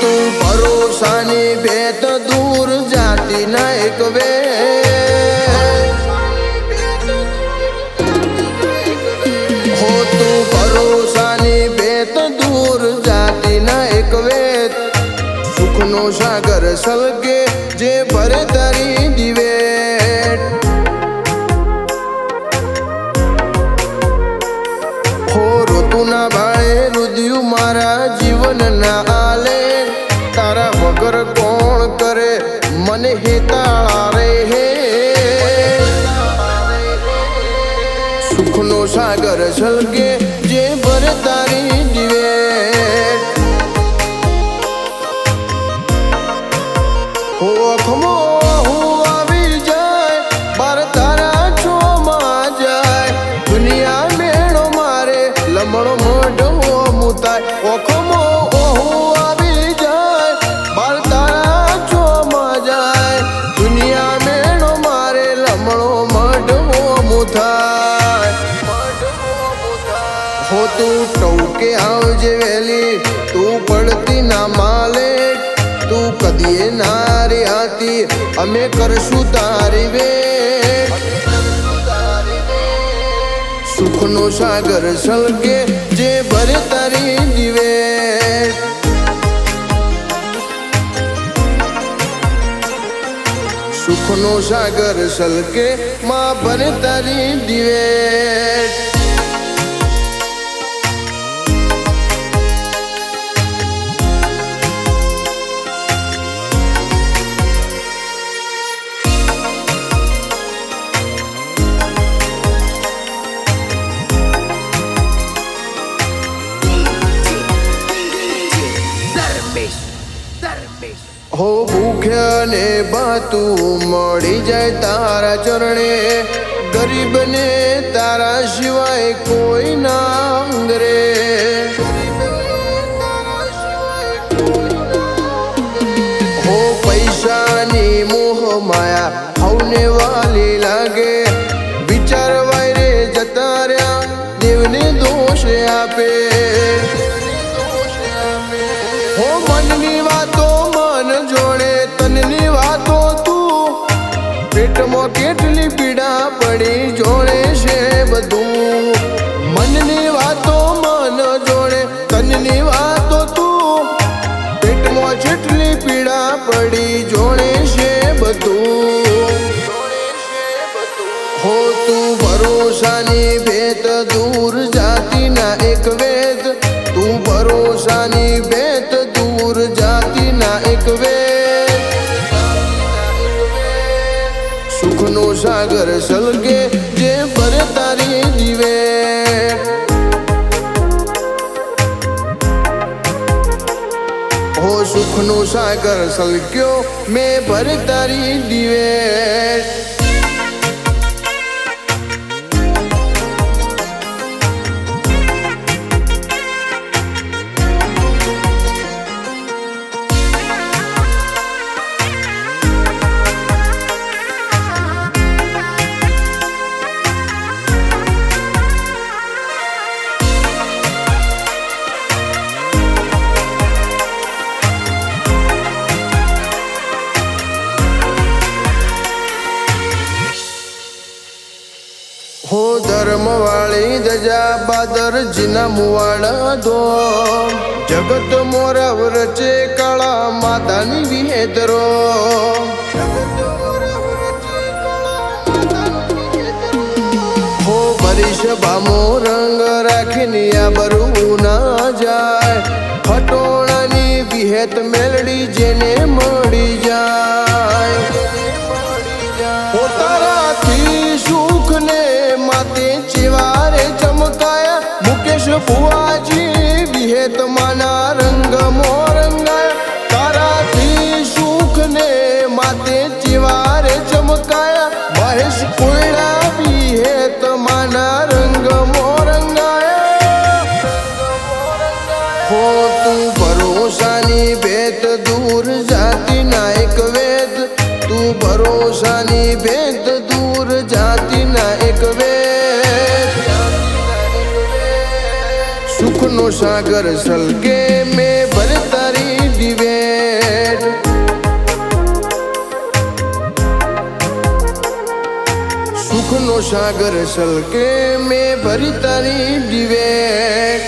તું ભરોસાની ભેત દૂર જાતી ના એક વે. હો સાગર સલકે જે ભરે તારી દિવે હો ઋતુના બાળે રુદિયું મારા જીવનના વગર કોણ કરે? મને હેતાળા હે સુખનો સાગર છલકે જે ભરે તારી દિવેટ હો મારે, લમણો મોઢો મુતાય ઓખમો હું મુતાય હો તું ટોકે આવજે વેલી તું પડતી ના માલે. તું કદીએ નારી હતી અમે કરશું તારી વે સુખનો સાગર સળગે, જે ભરે તારી દિવે સુખનો સાગર સલકે માં ભરે તારી દિવે. હો ભૂખ્યાને બાતું મળી જાય તારા ચરણે. ગરીબને તારા સિવાય કોઈ ના અંગરે. હો પૈસાની મોહ માયા, હવને વાલી લાગે. વિચારવાય રે જતા રહ્યા, દેવને દોષ આપે. હો મનની પીડા પડી જોડે છે બધું. મનની વાતો મન જોડે, તનની વાતો તું. પેટમાં જેટલી પીડા પડી જોડે છે બધું. હો તું ભરોસાની ભેત દૂર જાતિના એક વેદ. તું ભરોસાની ભેત હો સુખનો સાગર સલક્યો. મેં ભરે તારી વાળી દજા બાદર જીના મુવાડા દો. જગત મોરવ રચે કાળા માતાની વિહેદરો. હો બરીશ ભામો, રંગ રાખીને આ બરવું ના જાય. ફટોળાની વિહેત મેલડી જેને મળી જાય. ભુવાજી વિહેત માના રંગ મોરંગાયા તારાથી સુખ ને માતે ચિવારે ચમકાયા. મહેશ કોયડા વિહેત માના રંગ મોરંગાયા હો તું ભરોસાની ભેત દૂર જાતિના એક વેદ. તું ભરોસાની ભેદ દૂર જાતિના એક વેદ. નો સાગર સલકે મે ભરતારી દિવેટ. સુખ નો સાગર સલકે મે ભરતારી દિવેટ.